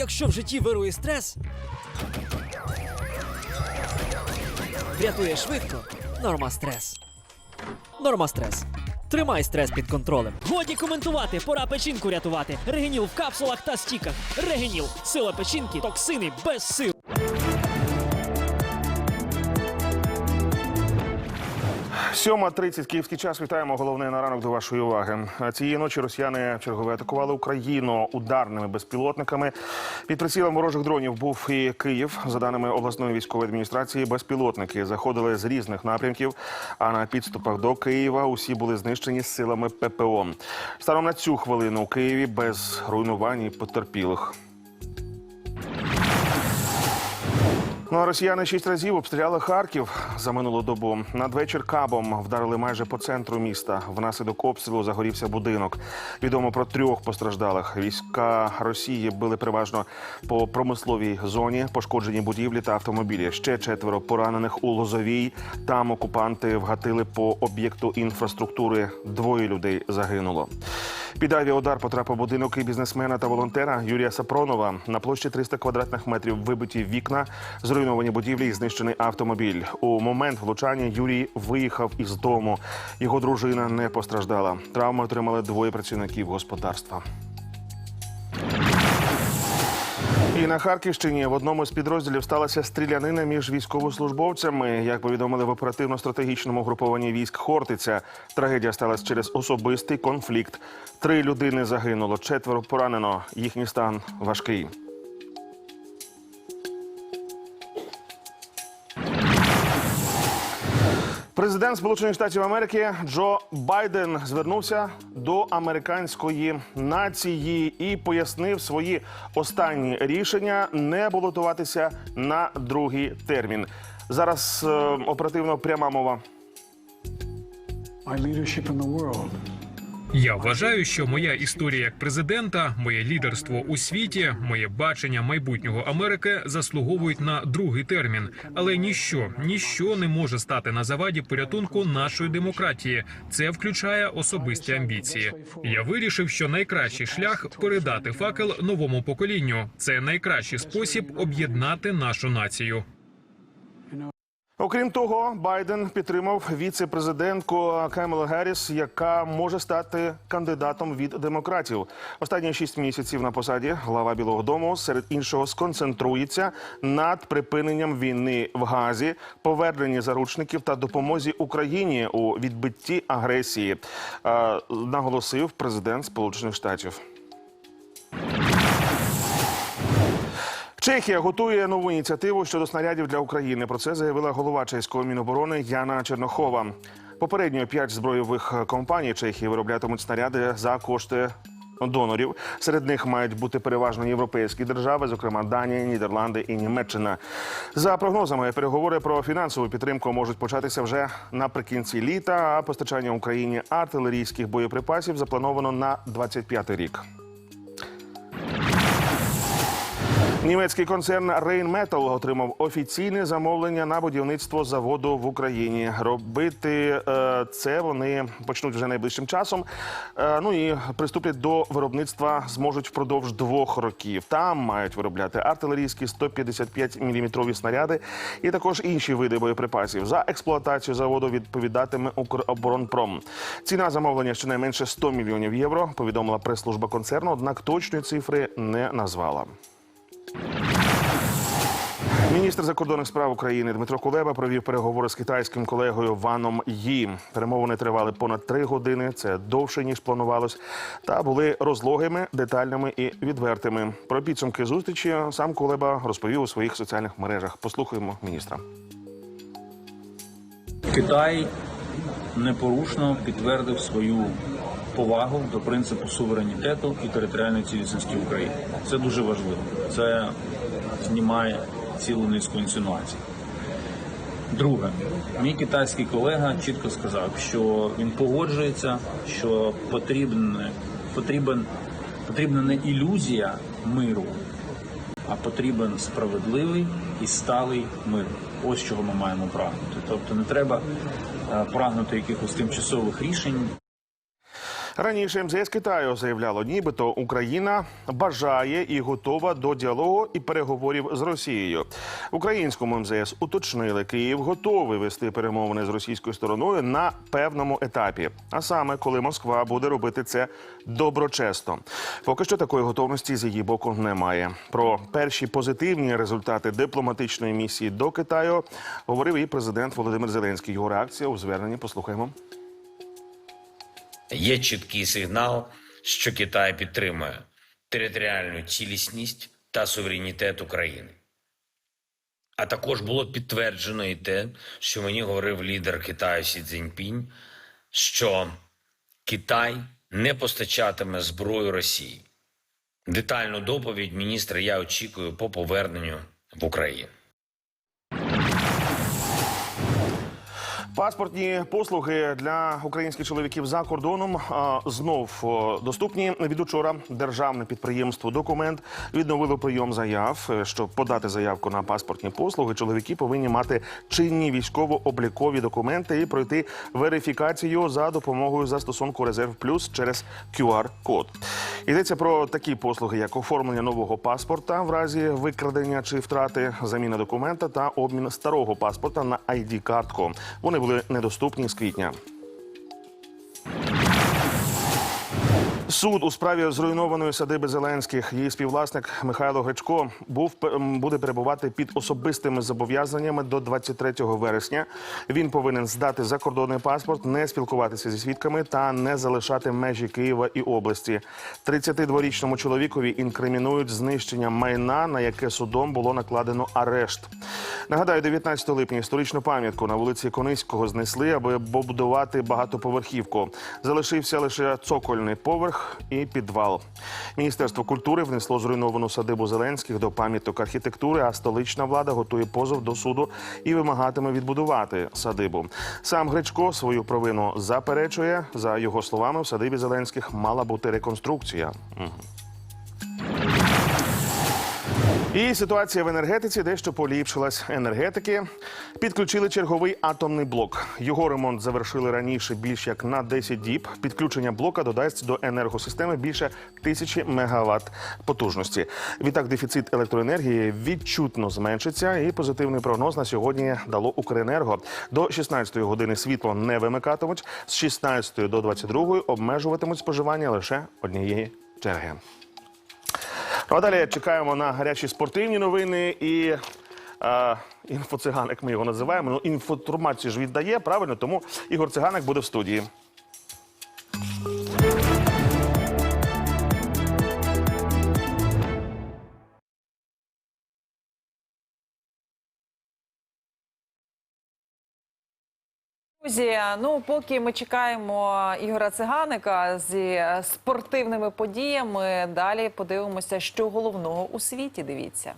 Якщо в житті вирує стрес, врятує швидко. Норма стрес. Норма стрес. Тримай стрес під контролем. Годі коментувати, пора печінку рятувати. Регеніл в капсулах та стіках. Регеніл. Сила печінки, токсини без сил. 7.30 київський час. Вітаємо. Головне на ранок до вашої уваги. Цієї ночі росіяни чергове атакували Україну ударними безпілотниками. Під прицілом ворожих дронів був і Київ. За даними обласної військової адміністрації, безпілотники заходили з різних напрямків. А на підступах до Києва усі були знищені силами ППО. Станом на цю хвилину у Києві без руйнувань і потерпілих. Ну а росіяни шість разів обстріляли Харків за минулу добу. Надвечір кабом вдарили майже по центру міста. Внаслідок обстрілу загорівся будинок. Відомо про трьох постраждалих. Війська Росії били переважно по промисловій зоні, пошкоджені будівлі та автомобілі. Ще четверо поранених у Лозовій. Там окупанти вгатили по об'єкту інфраструктури. Двоє людей загинуло. Під авіаудар потрапив будинок і бізнесмена та волонтера Юрія Сапронова. На площі 300 квадратних метрів вибиті вікна, зруйновані будівлі і знищений автомобіль. У момент влучання Юрій виїхав із дому. Його дружина не постраждала. Травми отримали двоє працівників господарства. І на Харківщині в одному з підрозділів сталася стрілянина між військовослужбовцями. Як повідомили в оперативно-стратегічному групованні військ Хортиця, трагедія сталася через особистий конфлікт. Три людини загинуло, четверо поранено. Їхній стан важкий. Президент Сполучених Штатів Америки Джо Байден звернувся до американської нації і пояснив свої останні рішення не балотуватися на другий термін. Зараз е, оперативно пряма мова. my leadership in the world Я вважаю, що моя історія як президента, моє лідерство у світі, моє бачення майбутнього Америки заслуговують на другий термін. Але ніщо, ніщо не може стати на заваді порятунку нашої демократії. Це включає особисті амбіції. Я вирішив, що найкращий шлях передати факел новому поколінню. Це найкращий спосіб об'єднати нашу націю. Окрім того, Байден підтримав віце-президентку Камелу Герріс, яка може стати кандидатом від демократів. Останні шість місяців на посаді глава Білого Дому серед іншого сконцентрується над припиненням війни в Газі, поверненні заручників та допомозі Україні у відбитті агресії, е, наголосив президент Сполучених Штатів. Чехія готує нову ініціативу щодо снарядів для України. Про це заявила голова чеського міноборони Яна Чернохова. Попередньо п'ять збройових компаній Чехії вироблятимуть снаряди за кошти. Донорів серед них мають бути переважно європейські держави, зокрема Данія, Нідерланди і Німеччина. За прогнозами, переговори про фінансову підтримку можуть початися вже наприкінці літа. А постачання Україні артилерійських боєприпасів заплановано на 25 рік. Німецький концерн Rheinmetall отримав офіційне замовлення на будівництво заводу в Україні. Робити е, це вони почнуть вже найближчим часом. Е, ну і приступлять до виробництва зможуть впродовж двох років. Там мають виробляти артилерійські 155 мм снаряди і також інші види боєприпасів. За експлуатацію заводу відповідатиме Укроборонпром. Ціна замовлення щонайменше 100 мільйонів євро. Повідомила прес-служба концерну, однак точної цифри не назвала. Міністр закордонних справ України Дмитро Кулеба провів переговори з китайським колегою Ваном Ї. Перемовини тривали понад три години. Це довше ніж планувалось, та були розлогими, детальними і відвертими. Про підсумки зустрічі сам Кулеба розповів у своїх соціальних мережах. Послухаємо міністра. Китай непорушно підтвердив свою повагу до принципу суверенітету і територіальної цілісності України. Це дуже важливо. Це знімає цілу низку інсинуацій. Друге, мій китайський колега чітко сказав, що він погоджується, що потрібен, потрібен, потрібна не ілюзія миру, а потрібен справедливий і сталий мир. Ось чого ми маємо прагнути. Тобто не треба е, прагнути якихось тимчасових рішень, Раніше МЗС Китаю заявляло, нібито Україна бажає і готова до діалогу і переговорів з Росією. Українському МЗС уточнили, Київ готовий вести перемовини з російською стороною на певному етапі. А саме, коли Москва буде робити це доброчесно. Поки що такої готовності з її боку немає. Про перші позитивні результати дипломатичної місії до Китаю говорив і президент Володимир Зеленський. Його реакція у зверненні послухаємо. Є чіткий сигнал, що Китай підтримує територіальну цілісність та суверенітет України. А також було підтверджено і те, що мені говорив лідер Китаю Сі Цзіньпінь, що Китай не постачатиме зброю Росії. Детальну доповідь міністра я очікую по поверненню в Україну. Паспортні послуги для українських чоловіків за кордоном знов доступні. Від учора державне підприємство Документ відновило прийом заяв. Е, Щоб подати заявку на паспортні послуги, чоловіки повинні мати чинні військово-облікові документи і пройти верифікацію за допомогою застосунку Резерв Плюс через QR-код. Йдеться про такі послуги, як оформлення нового паспорта в разі викрадення чи втрати, заміна документа та обмін старого паспорта на id картку Вони були недоступні з квітня. Суд у справі зруйнованої садиби Зеленських. Її співвласник Михайло Гречко був буде перебувати під особистими зобов'язаннями до 23 вересня. Він повинен здати закордонний паспорт, не спілкуватися зі свідками та не залишати межі Києва і області. 32-річному чоловікові інкримінують знищення майна, на яке судом було накладено арешт. Нагадаю, 19 липня історичну пам'ятку на вулиці Кониського знесли, аби побудувати багатоповерхівку. Залишився лише цокольний поверх і підвал. Міністерство культури внесло зруйновану садибу Зеленських до пам'яток архітектури, а столична влада готує позов до суду і вимагатиме відбудувати садибу. Сам Гречко свою провину заперечує. За його словами, в садибі Зеленських мала бути реконструкція. Мгм. І ситуація в енергетиці дещо поліпшилась. Енергетики підключили черговий атомний блок. Його ремонт завершили раніше більш як на 10 діб. Підключення блока додасть до енергосистеми більше тисячі мегаватт потужності. Відтак дефіцит електроенергії відчутно зменшиться. І позитивний прогноз на сьогодні дало Укренерго. До 16-ї години світло не вимикатимуть. З 16 до 22 обмежуватимуть споживання лише однієї черги. Ну, а далі чекаємо на гарячі спортивні новини і е, інфоциганик ми його називаємо. Ну, інформацію ж віддає, правильно, тому Ігор Циганик буде в студії. Друзі, ну поки ми чекаємо Ігора Циганика зі спортивними подіями, далі подивимося, що головного у світі. Дивіться.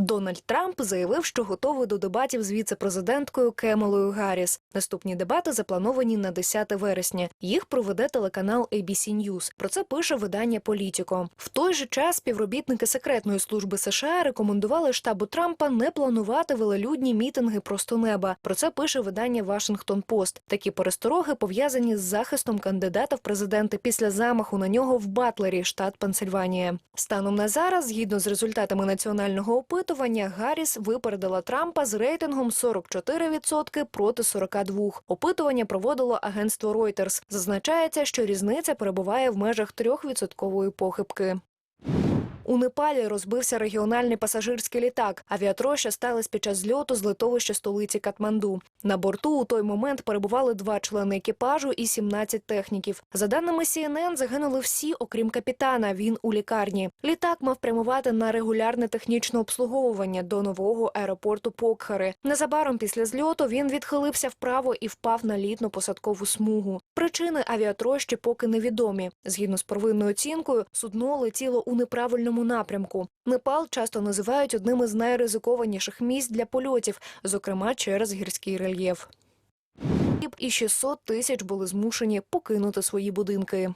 Дональд Трамп заявив, що готовий до дебатів з віце-президенткою Кемелою Гарріс. Наступні дебати заплановані на 10 вересня. Їх проведе телеканал ABC News. Про це пише видання Політіко. В той же час співробітники секретної служби США рекомендували штабу Трампа не планувати велелюдні мітинги просто неба. Про це пише видання Вашингтон Пост. Такі перестороги пов'язані з захистом кандидата в президенти після замаху на нього в Батлері, штат Пенсильванія. Станом на зараз, згідно з результатами національного опитування, Гарріс випередила Трампа з рейтингом 44% проти 42%. Опитування проводило агентство Reuters. Зазначається, що різниця перебуває в межах 3% похибки. У Непалі розбився регіональний пасажирський літак. Авіатроща сталася під час зльоту з литовища столиці Катманду. На борту у той момент перебували два члени екіпажу і 17 техніків. За даними CNN, загинули всі, окрім капітана. Він у лікарні. Літак мав прямувати на регулярне технічне обслуговування до нового аеропорту Покхари. Незабаром після зльоту він відхилився вправо і впав на літно-посадкову смугу. Причини авіатрощі поки невідомі. Згідно з первинною оцінкою, судно летіло у неправильному напрямку. Непал часто називають одним із найризикованіших місць для польотів, зокрема через гірський рельєф. І 600 тисяч були змушені покинути свої будинки.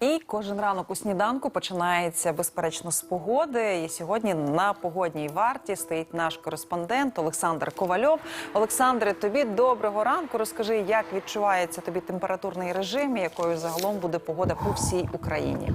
І кожен ранок у сніданку починається безперечно з погоди. І сьогодні на погодній варті стоїть наш кореспондент Олександр Ковальов. Олександре, тобі доброго ранку. Розкажи, як відчувається тобі температурний режим, і якою загалом буде погода по всій Україні.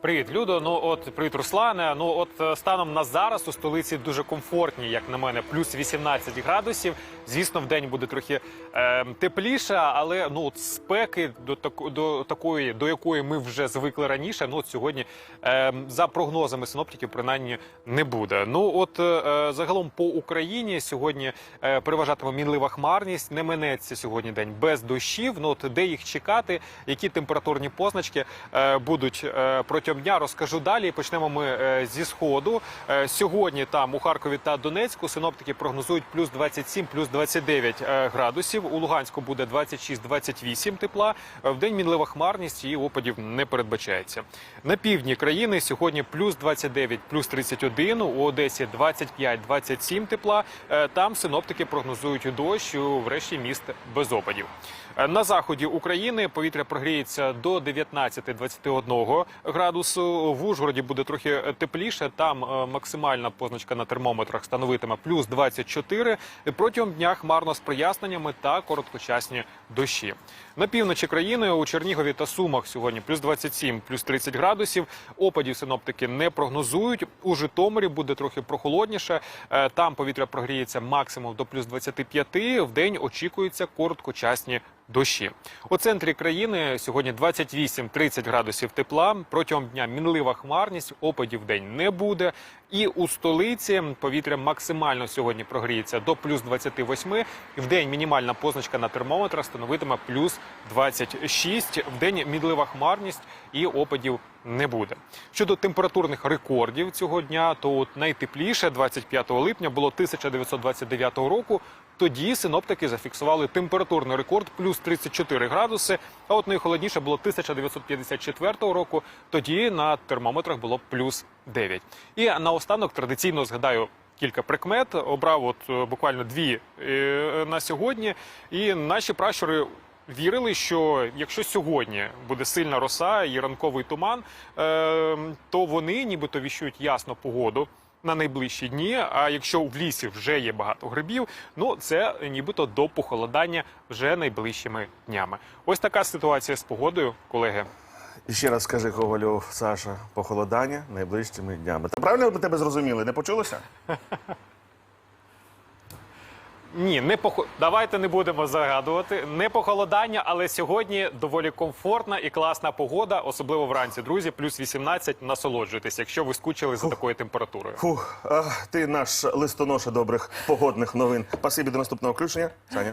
Привіт, Людо. Ну от привіт, Руслане. Ну от е, станом на зараз у столиці дуже комфортні, як на мене, плюс 18 градусів. Звісно, в день буде трохи е, тепліше, але ну от спеки до таку до такої, до якої ми вже звикли раніше. Ну от сьогодні е, за прогнозами синоптиків, принаймні не буде. Ну от е, загалом по Україні сьогодні е, переважатиме мінлива хмарність. Не минеться сьогодні день без дощів. Ну от де їх чекати, які температурні позначки е, будуть е, протягом дня, розкажу далі. Почнемо ми е, зі сходу. Е, сьогодні там у Харкові та Донецьку синоптики прогнозують плюс 27, плюс 29 е, градусів. У Луганську буде 26-28 тепла. В день мінлива хмарність і опадів не передбачається. На півдні країни сьогодні плюс 29, плюс 31, у Одесі 25-27 тепла. Там синоптики прогнозують дощ, у врешті міст без опадів. Е, На заході України повітря прогріється до 19-21 градусу. В Ужгороді буде трохи тепліше. Там е, максимальна позначка на термометрах становитиме плюс 24. І Протягом дня хмарно з проясненнями та короткочасні дощі. На півночі країни у Чернігові та Сумах сьогодні плюс 27, плюс 30 градусів. Опадів синоптики не прогнозують. У Житомирі буде трохи прохолодніше. Е, Там повітря прогріється максимум до плюс 25. В день очікуються короткочасні дощі. У центрі країни сьогодні 28-30 градусів тепла. Протягом дня мінлива хмарність, опадів день не буде. І у столиці повітря максимально сьогодні прогріється до плюс 28. В день мінімальна позначка на термометрах становитиме плюс 26. В день мінлива хмарність і опадів не буде. Щодо температурних рекордів цього дня, то от найтепліше 25 липня було 1929 року. Тоді синоптики зафіксували температурний рекорд плюс 34 градуси. А от найхолодніше було 1954 року. Тоді на термометрах було плюс 9. І наостанок традиційно згадаю. Кілька прикмет обрав от е, буквально дві е, на сьогодні. І наші пращури вірили, що якщо сьогодні буде сильна роса і ранковий туман, е, то вони нібито віщують ясну погоду на найближчі дні. А якщо в лісі вже є багато грибів, ну це нібито до похолодання вже найближчими днями. Ось така ситуація з погодою, колеги. І ще раз скажи, Ковальов, Саша, похолодання найближчими днями. Та правильно ми тебе зрозуміли? Не почулося? Ні, не похо... давайте не будемо загадувати. Не похолодання, але сьогодні доволі комфортна і класна погода, особливо вранці. Друзі, плюс 18, насолоджуйтесь, якщо ви скучили за такою температурою. Фух, ах, ти наш листоноша добрих погодних новин. Спасибі до наступного включення. Саня.